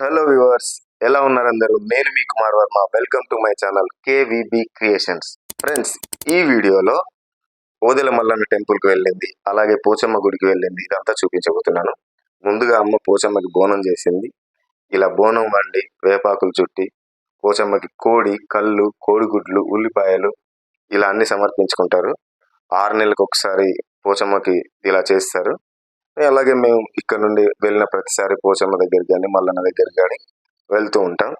Hello viewers ఎలా ఉన్నారు అందరూ? నేను మీ Kumar Varma. Welcome to my channel KVB creations friends ఈ వీడియోలో ఓదెల మల్లన్న టెంపుల్కి వెళ్ళింది అలాగే పోచమ్మ గుడికి వెళ్ళింది. ఇదంతా చూపించబోతున్నాను. ముందుగా అమ్మ పోచమ్మకి బోనం చేసింది. ఇలా బోనం వండి వేపాకులు చుట్టి పోచమ్మకి కోడి కళ్ళు కోడిగుడ్లు ఉల్లిపాయలు ఇలా అన్ని సమర్పించుకుంటారు. ఆరు నెలలకు ఒకసారి పోచమ్మకి ఇలా చేస్తారు. అలాగే మేము ఇక్కడ నుండి వెళ్ళిన ప్రతిసారి పోచమ్మ దగ్గరికి కానీ మల్లన్న దగ్గరికి కానీ వెళ్తూ ఉంటాం.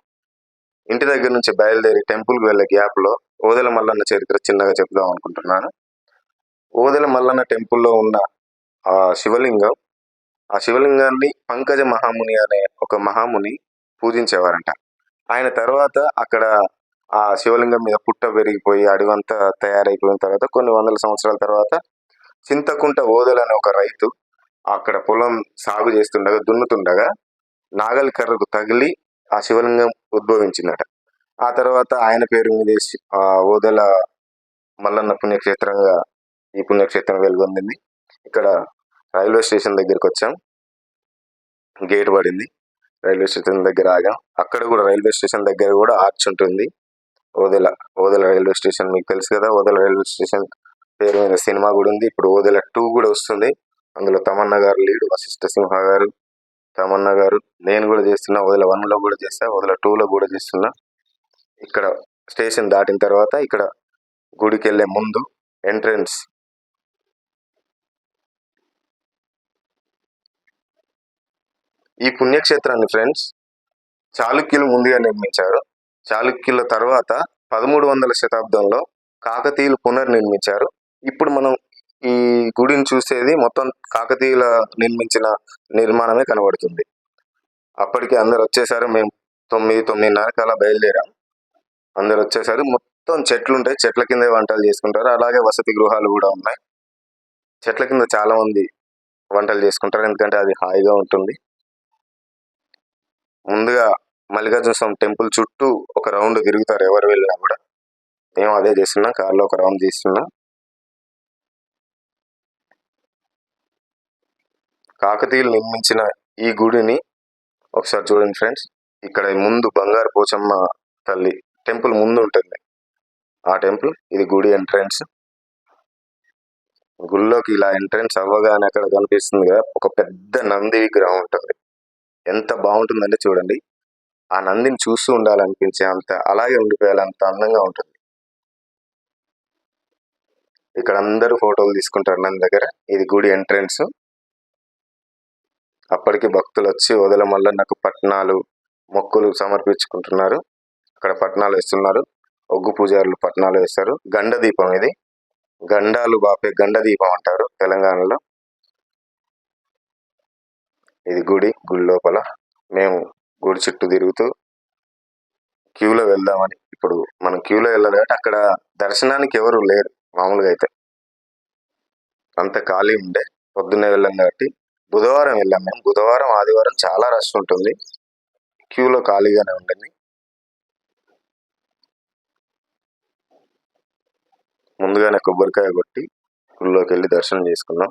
ఇంటి దగ్గర నుంచి బయలుదేరి టెంపుల్కి వెళ్ళే గ్యాప్లో ఓదెల మల్లన్న చరిత్ర చిన్నగా చెప్దాం అనుకుంటున్నాను. ఓదెల మల్లన్న టెంపుల్లో ఉన్న ఆ శివలింగం ఆ శివలింగాన్ని పంకజ మహాముని అనే ఒక మహాముని పూజించేవారంట. ఆయన తర్వాత అక్కడ ఆ శివలింగం మీద పుట్ట పెరిగిపోయి అడవంతా తయారైపోయిన తర్వాత కొన్ని వందల సంవత్సరాల తర్వాత చింతకుంట ఓదెల అనే ఒక రైతు అక్కడ పొలం సాగు చేస్తుండగా దున్నుతుండగా నాగలి కర్రకు తగిలి ఆ శివలింగం ఉద్భవించిందట. ఆ తర్వాత ఆయన పేరు మీద ఆ ఓదెల మల్లన్న పుణ్యక్షేత్రంగా ఈ పుణ్యక్షేత్రం వెలుగొందింది. ఇక్కడ రైల్వే స్టేషన్ దగ్గరికి వచ్చాం. గేట్ పడింది. రైల్వే స్టేషన్ దగ్గర ఆగాం. అక్కడ కూడా రైల్వే స్టేషన్ దగ్గర కూడా ఆర్చ్ ఉంటుంది. ఓదెల ఓదెల రైల్వే స్టేషన్ మీకు తెలుసు కదా ఓదెల రైల్వే స్టేషన్ పేరు మీద సినిమా కూడా ఉంది. ఇప్పుడు ఓదెల టూ కూడా వస్తుంది. అందులో తమన్నా గారు లీడ్ వశిష్ఠ సింహ గారు తమన్నా గారు. నేను కూడా చేస్తున్నా వదిల వన్లో కూడా చేస్తా వదిల టూ లో కూడా చేస్తున్నా. ఇక్కడ స్టేషన్ దాటిన తర్వాత ఇక్కడ గుడికి వెళ్ళే ముందు ఎంట్రన్స్. ఈ పుణ్యక్షేత్రాన్ని ఫ్రెండ్స్ చాళుక్యులు ముందుగా నిర్మించారు. చాళుక్యుల తర్వాత పదమూడు వందల శతాబ్దంలో కాకతీయులు పునర్నిర్మించారు. ఇప్పుడు మనం ఈ గుడిని చూసేది మొత్తం కాకతీయుల నిర్మించిన నిర్మాణమే కనబడుతుంది. అప్పటికి అందరు వచ్చేసారు. మేము తొమ్మిది తొమ్మిదిన్నరకి అలా బయలుదేరాం. అందరు వచ్చేసారు. మొత్తం చెట్లు ఉంటాయి. చెట్ల కింద వంటలు చేసుకుంటారు. అలాగే వసతి గృహాలు కూడా ఉన్నాయి. చెట్ల కింద చాలా మంది వంటలు చేసుకుంటారు. ఎందుకంటే అది హాయిగా ఉంటుంది. ముందుగా మల్లికార్జున స్వామి టెంపుల్ చుట్టూ ఒక రౌండ్ తిరుగుతారు. ఎవరు వెళ్ళినా కూడా. మేము అదే చేస్తున్నాం. కార్లో ఒక రౌండ్ తీస్తున్నాం. కాకతీయులు నిర్మించిన ఈ గుడిని ఒకసారి చూడండి ఫ్రెండ్స్. ఇక్కడ ముందు బంగారు పోచమ్మ తల్లి టెంపుల్ ముందు ఉంటుంది. ఆ టెంపుల్ ఇది గుడి ఎంట్రన్స్. గుడిలోకి ఇలా ఎంట్రన్స్ అవ్వగానే అక్కడ కనిపిస్తుంది కదా ఒక పెద్ద నంది విగ్రహం ఉంటుంది. ఎంత బాగుంటుందంటే చూడండి. ఆ నందిని చూస్తూ ఉండాలనిపించే అంత అలాగే ఉండిపోయాలంత అందంగా ఉంటుంది. ఇక్కడ అందరూ ఫోటోలు తీసుకుంటారు నంది దగ్గర. ఇది గుడి ఎంట్రన్స్. అప్పటికి భక్తులు వచ్చి వదల మల్లన్నకు పట్నాలు మొక్కులు సమర్పించుకుంటున్నారు. అక్కడ పట్నాలు వేస్తున్నారు. ఒగ్గు పూజారులు పట్నాలు వేస్తారు. గండ దీపం ఇది. గండాలు బాపే గండ దీపం అంటారు తెలంగాణలో. ఇది గుడి గుడి లోపల. మేము గుడి చుట్టూ తిరుగుతూ క్యూలో వెళ్దామని ఇప్పుడు మనం క్యూలో వెళ్ళాలి కాబట్టి అక్కడ దర్శనానికి ఎవరు లేరు మామూలుగా అయితే. అంత ఖాళీ ఉండే పొద్దున్నే వెళ్ళాం కాబట్టి బుధవారం వెళ్ళాం మేము. బుధవారం ఆదివారం చాలా రష్ ఉంటుంది. క్యూలో ఖాళీగానే ఉంటుంది. ముందుగానే కొబ్బరికాయ కొట్టి గుళ్ళోకి వెళ్ళి దర్శనం చేసుకున్నాం.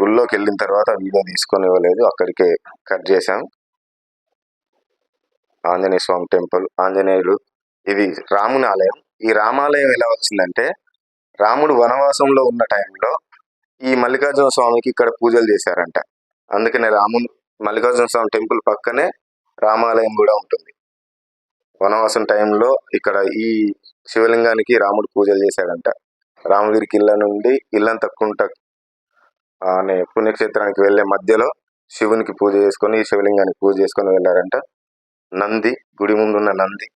గుళ్ళోకి వెళ్ళిన తర్వాత వీడియో తీసుకొని ఇవ్వలేదు. అక్కడికే కట్ చేశాం. ఆంజనేయ స్వామి టెంపుల్ ఆంజనేయులు ఇది రాముని ఆలయం. ఈ రామాలయం ఎలా వచ్చిందంటే రాముడు వనవాసంలో ఉన్న టైంలో ఈ మల్లికార్జున స్వామికి ఇక్కడ పూజలు చేశారంట. అందుకనే రాముడు మల్లికార్జున స్వామి టెంపుల్ పక్కనే రామాలయం కూడా ఉంటుంది. వనవాసం టైంలో ఇక్కడ ఈ శివలింగానికి రాముడు పూజలు చేశాడంట. రామగిరి కిల్ల నుండి ఇల్లంతకుంట అనే పుణ్యక్షేత్రానికి వెళ్ళే మధ్యలో శివునికి పూజ చేసుకొని ఈ శివలింగానికి పూజ చేసుకొని వెళ్ళారంట. నంది గుడి ముందున్న నంది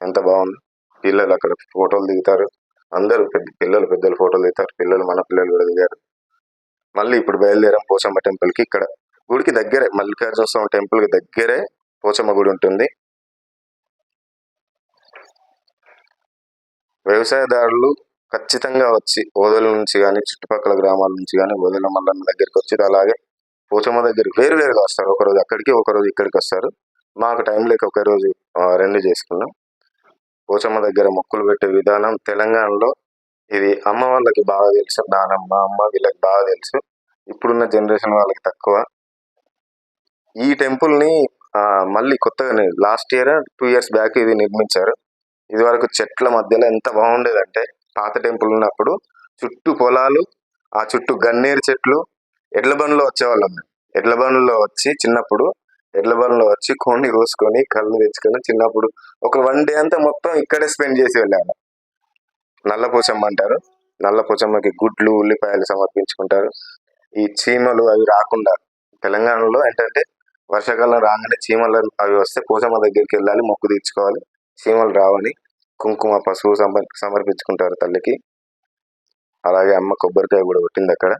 ఎంత బాగుంది. పిల్లలు అక్కడ ఫోటోలు దిగుతారు. అందరూ పెద్ద పిల్లలు పెద్దలు ఫోటోలు దిగుతారు. పిల్లలు మన పిల్లలు కూడా దిగారు. మళ్ళీ ఇప్పుడు బయలుదేరాం పోచమ్మ టెంపుల్కి. ఇక్కడ గుడికి దగ్గరే మల్లికార్జున స్వామి టెంపుల్కి దగ్గరే పోచమ్మ గుడి ఉంటుంది. వ్యవసాయదారులు ఖచ్చితంగా వచ్చి ఓదల నుంచి కానీ చుట్టుపక్కల గ్రామాల నుంచి కానీ ఓదల మల్లన్న దగ్గరికి వచ్చి అలాగే పోచమ్మ దగ్గరికి వేరు వేరుగా వస్తారు ఒకరోజు అక్కడికి ఒకరోజు ఇక్కడికి వస్తారు. మాకు టైం లేక ఒక రోజు రెండు చేసుకున్నాం. పోచమ్మ దగ్గర మొక్కులు పెట్టే విధానం తెలంగాణలో ఇది అమ్మ వాళ్ళకి బాగా తెలుసు నానమ్మ అమ్మ వీళ్ళకి బాగా తెలుసు. ఇప్పుడున్న జనరేషన్ వాళ్ళకి తక్కువ. ఈ టెంపుల్ని మళ్ళీ కొత్తగా last year two years back ఇది నిర్మించారు. ఇది వరకు చెట్ల మధ్యలో ఎంత బాగుండేదంటే పాత టెంపుల్ ఉన్నప్పుడు చుట్టూ పొలాలు ఆ చుట్టూ గన్నేరు చెట్లు ఎడ్ల బండ్లో వచ్చేవాళ్ళం ఎడ్ల బండ్లో వచ్చి చిన్నప్పుడు ఎడ్ల బండ్లో వచ్చి కోడిని కోసుకొని కళ్ళు తెచ్చుకొని చిన్నప్పుడు ఒక వన్ డే అంతా మొత్తం ఇక్కడే స్పెండ్ చేసి వెళ్ళాను. నల్ల పోచమ్మ అంటారు నల్ల పోచమ్మకి గుడ్లు ఉల్లిపాయలు సమర్పించుకుంటారు. ఈ చీమలు అవి రాకుండా తెలంగాణలో ఏంటంటే వర్షాకాలం రాగానే చీమలు అవి వస్తే పోచమ్మ దగ్గరికి వెళ్ళాలి మొక్కు తీర్చుకోవాలి. చీమలు రావని కుంకుమ పసుపు సమర్ సమర్పించుకుంటారు తల్లికి. అలాగే అమ్మ కొబ్బరికాయ కూడా కొట్టింది అక్కడ.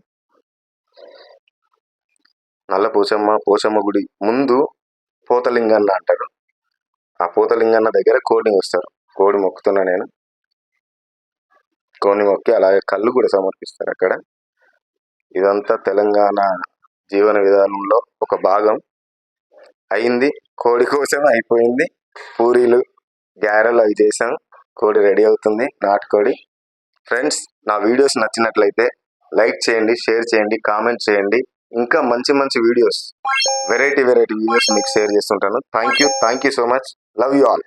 నల్ల పోచమ్మ పోచమ్మ గుడి ముందు పోతలింగన్న అంటారు. ఆ పోతలింగన్న దగ్గర కోడిని వస్తారు కోడి మొక్కుతున్నా నేను. కోడిని మొక్కి అలాగే కళ్ళు కూడా సమర్పిస్తారు అక్కడ. ఇదంతా తెలంగాణ జీవన విధానంలో ఒక భాగం. అయింది. కోడి కోసం అయిపోయింది. పూరీలు గ్యారెలు అవి చేసాం కోడి రెడీ అవుతుంది. నాటుకోడి. ఫ్రెండ్స్ నా వీడియోస్ నచ్చినట్లయితే లైక్ చేయండి షేర్ చేయండి కామెంట్ చేయండి. ఇంకా మంచి మంచి వీడియోస్ వెరైటీ వెరైటీ వీడియోస్ మీకు షేర్ చేస్తుంటాను. Thank you thank you so much love you all